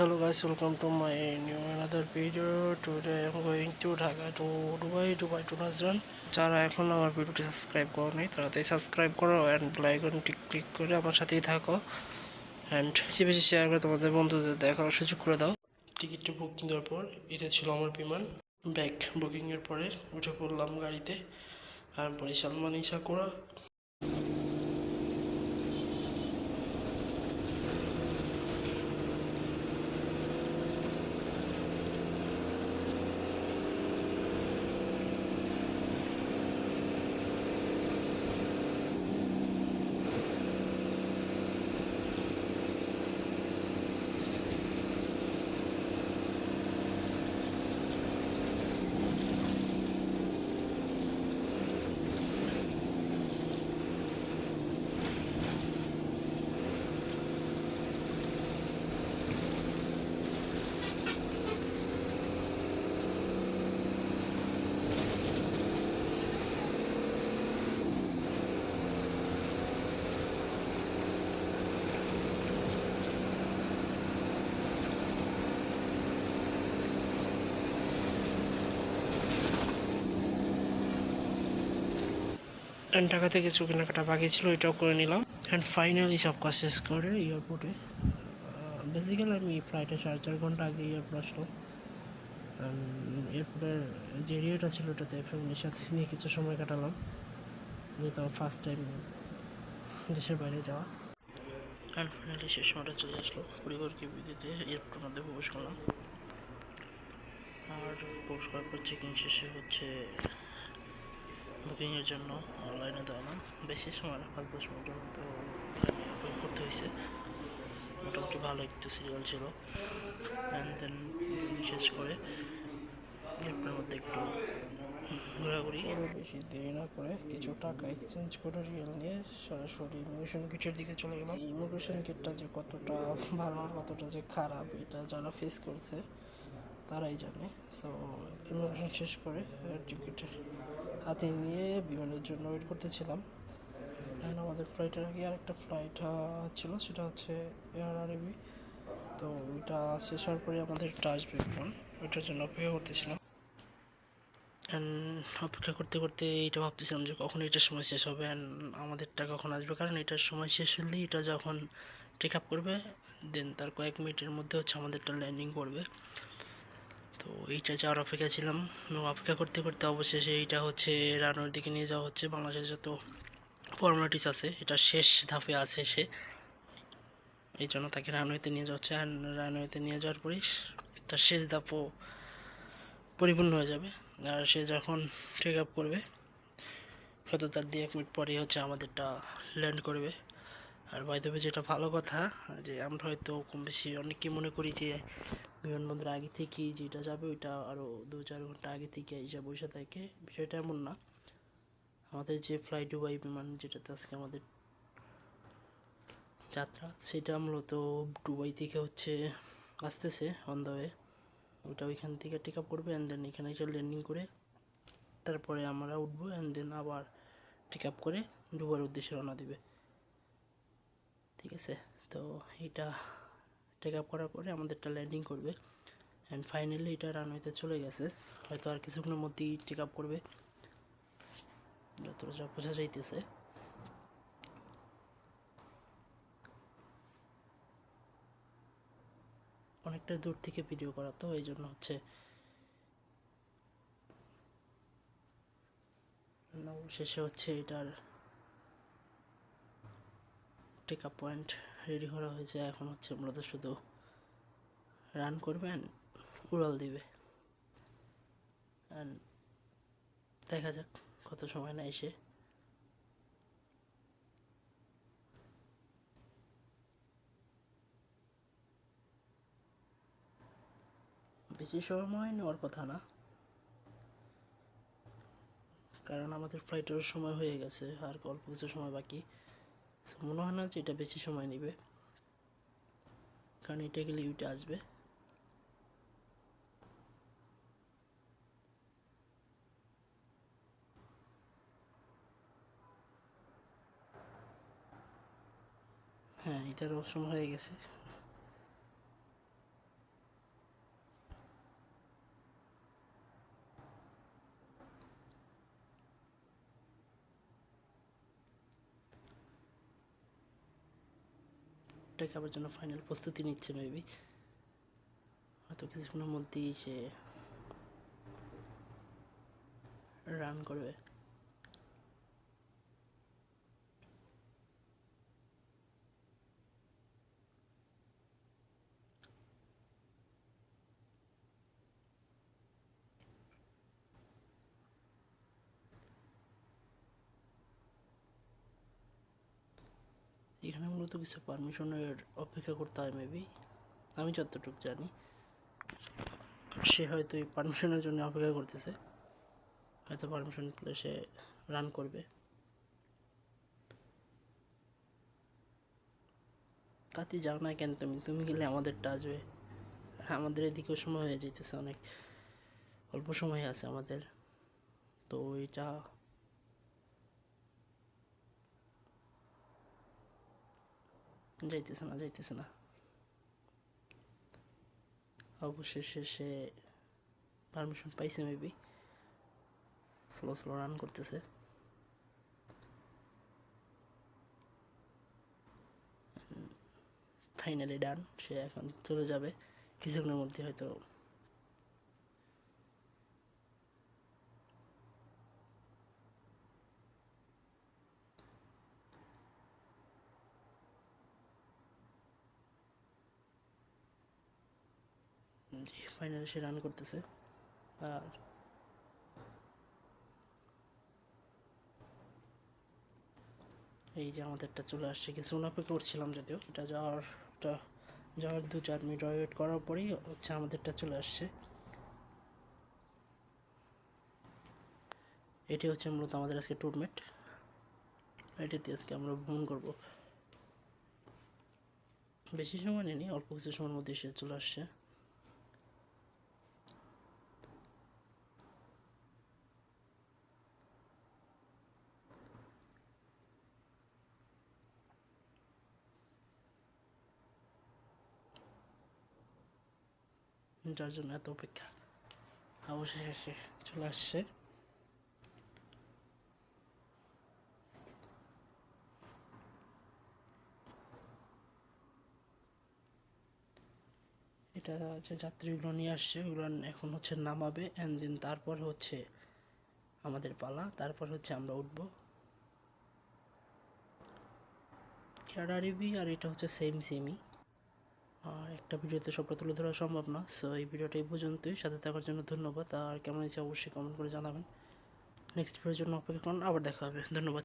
Hello guys, welcome to my new another video. Today I'm going to Dhaka to Dubai, Dubai to Nazran. যারা এখন আমার ভিডিওটি subscribe করোনি তারা তাই সাবস্ক্রাইব করো অ্যান্ড লাইকনটি ক্লিক করে আমার সাথেই থাকো। অ্যান্ড বেশি বেশি শেয়ার করে তোমাদের বন্ধুদের দেখার সুযোগ করে দাও। টিকিটটা বুকিং দেওয়ার পর এটা ছিল আমার বিমান। ব্যাগ বুকিংয়ের পরে উঠে পড়লাম গাড়িতে। আর বরিশাল মানিসা করা ঢাকা থেকে কিছু কেনাকাটা বাকি ছিল এটাও করে নিলাম। অ্যান্ড ফাইনালি সব কাজ শেষ করে এয়ারপোর্টে বেসিক্যালি আমি ফ্লাইটে সাড়ে চার ঘণ্টা আগে এয়ারপোর্ট আসলাম। এয়ারপোর্টের যে এরিয়াটা ছিল, ওটাতে ফ্যামিলির সাথে নিয়ে কিছু সময় কাটালাম। যেহেতু আমার ফার্স্ট টাইম দেশের বাইরে যাওয়া। অ্যান্ড ফাইনালি শেষ সময়টা চলে আসলো। পরিবারকে বিদিতে এয়ারপোর্টের মধ্যে প্রবেশ করলাম। আর প্রবেশ করার পর চেকিং শেষে হচ্ছে বুকিংয়ের জন্য অনলাইনে দাঁড়ালাম বেশি সময় না, পাঁচ দশ মিনিটের মতো এখানে ওয়েট করতে হয়েছে। মোটামুটি ভালো একটু সিরিয়াল ছিল। অ্যান্ড দেন শেষ করে এরপরের মধ্যে একটু ঘোরাঘুরি। বেশি দেরি না করে কিছু টাকা এক্সচেঞ্জ করে রিয়েল নিয়ে সরাসরি ইমিগ্রেশন গেটের দিকে চলে গেলাম। ইমিগ্রেশন গেটটা যে কতটা ভালো আর কতটা যে খারাপ, এটা যারা ফেস করছে, তারাই জানে। সো ইমিগ্রেশন শেষ করে টিকিট হাতে নিয়ে বিমানের জন্য ওয়েট করতেছিলাম। আমাদের ফ্লাইটের আগে আরেকটা ফ্লাইট ছিল, সেটা হচ্ছে এয়ার আরবি তো ওইটা শেষ হওয়ার পরে আমাদের আসবে বিমান ওইটার জন্য অপেক্ষা করতেছিলাম। অ্যান্ড অপেক্ষা করতে করতে এইটা ভাবতেছিলাম যে কখন এটার সময় শেষ হবে অ্যান্ড আমাদেরটা কখন আসবে। কারণ এটার সময় শেষ হলে এটা যখন টেক আপ করবে দেন তার কয়েক মিনিটের মধ্যে হচ্ছে আমাদেরটা ল্যান্ডিং করবে। তো এইটা যাওয়ার অপেক্ষা ছিলাম। এবং অপেক্ষা করতে করতে অবশেষে এইটা হচ্ছে রানোর দিকে নিয়ে যাওয়া হচ্ছে। বাংলাদেশের যত ফর্মালিটিস আছে, এটা শেষ ধাপে আছে সে। এই জন্য তাকে রানওয়েতে নিয়ে যাওয়া হচ্ছে। আর রানওয়েতে নিয়ে যাওয়ার পরেই তার শেষ ধাপও পরিপূর্ণ হয়ে যাবে। আর সে যখন টেক আপ করবে, হয়তো তার দিয়ে এক মিনিট পরেই হচ্ছে আমাদেরটা ল্যান্ড করবে। আর বাইদেবে যেটা ভালো কথা, যে আমরা হয়তো কম বেশি অনেকেই মনে করি যে বিমানবন্দর আগে থেকেই যেটা যাবে ওইটা আরও দু চার ঘণ্টা আগে থেকে এসে বসে থাকে। বিষয়টা এমন না। আমাদের যে ফ্লাই দুবাই বিমান যেটাতে আজকে আমাদের যাত্রা, সেটা মূলত দুবাই থেকে হচ্ছে আসতেছে অন দ্য ওয়ে ওটা ওইখান থেকে টেক আপ করবে অ্যান্ড দেন এখানে এসে ল্যান্ডিং করে তারপরে আমরা উঠবো অ্যান্ড দেন আবার টেক আপ করে দুবার উদ্দেশ্যে রওনা দিবে। ঠিক আছে? তো এটা টেক আপ করার পরে আমাদেরটা ল্যান্ডিং করবে। অ্যান্ড ফাইনালি এটা রানওয়েতে চলে গেছে। হয়তো আর কিছুক্ষণের মধ্যেই টেক আপ করবে। যতটা যা বোঝা যাইতেছে। অনেকটা দূর থেকে ভিডিও করা, তো এই জন্য হচ্ছে শেষে হচ্ছে এটার টেক আপ পয়েন্ট রেডি করা হয়েছে। এখন হচ্ছে মূলত শুধু রান করবেন, উড়াল দিবে। দেখা যাক কত সময় না এসে বেশি সময় নেওয়ার কথা না। কারণ আমাদের ফ্লাইটেরও সময় হয়ে গেছে, আর অল্প কিছু সময় বাকি। মনে হয় না যে এটা বেশি সময় নেবে। কারণ এটা গেলে ইউটা আসবে। হ্যাঁ এটার অসম হয়ে গেছে। ফ্লাইটটাকে আবার জন্য ফাইনাল প্রস্তুতি নিচ্ছে মেবি হয়তো কিছুক্ষণের মধ্যেই সে রান করবে। এখানে মূলত কিছু পারমিশনের অপেক্ষা করতে হয় মেবি আমি যতটুকু জানি। সে হয়তো এই পারমিশনের জন্য অপেক্ষা করতেছে। হয়তো পারমিশন পেলে সে রান করবে। তাতে যাও না কেন তুমি? তুমি গেলে আমাদেরটা আসবে। আমাদের এদিকেও সময় হয়ে যেতেছে অনেক। অল্প সময় আছে আমাদের। তো এটা যাইতেছে না যাইতেছে না। অবশেষে সে পারমিশন পাইছে মেবি স্লো স্লো রান করতেছে। ফাইনালি ডান সে এখন চলে যাবে। কিছুক্ষণের মধ্যে হয়তো জি ফাইনালি সে রান করতেছে। আর এই যে আমাদেরটা চলে আসছে। কিছু অপেক্ষা করছিলাম যদিও। এটা যাওয়ার এটা যাওয়ার দু চার মিনিট ওয়েট করার পরেই হচ্ছে আমাদেরটা চলে আসছে। এটি হচ্ছে মূলত আমাদের আজকে টুর্নামেন্ট এটাতে আজকে আমরা ভ্রমণ করব। বেশি সময় নেই, অল্প কিছু সময়ের মধ্যে এসে চলে আসছে। যার জন্য এত অপেক্ষা। অবশেষে চলে আসছে। এটা হচ্ছে যাত্রীগুলো নিয়ে আসছে। ওগুলো এখন হচ্ছে নামাবে অ্যান্ড দেন তারপর হচ্ছে আমাদের পালা। তারপর হচ্ছে আমরা উঠবো। এয়ার আর এটা হচ্ছে সেম সেমই একটা ভিডিওতে সবটা তুলে ধরা সম্ভব না। সো এই ভিডিওটা এই পর্যন্তই। সাথে থাকার জন্য ধন্যবাদ। আর কেমন হয়েছে অবশ্যই কমেন্ট করে জানাবেন। নেক্সট ভিডিওর জন্য অপেক্ষা করুন। আবার দেখা হবে। ধন্যবাদ।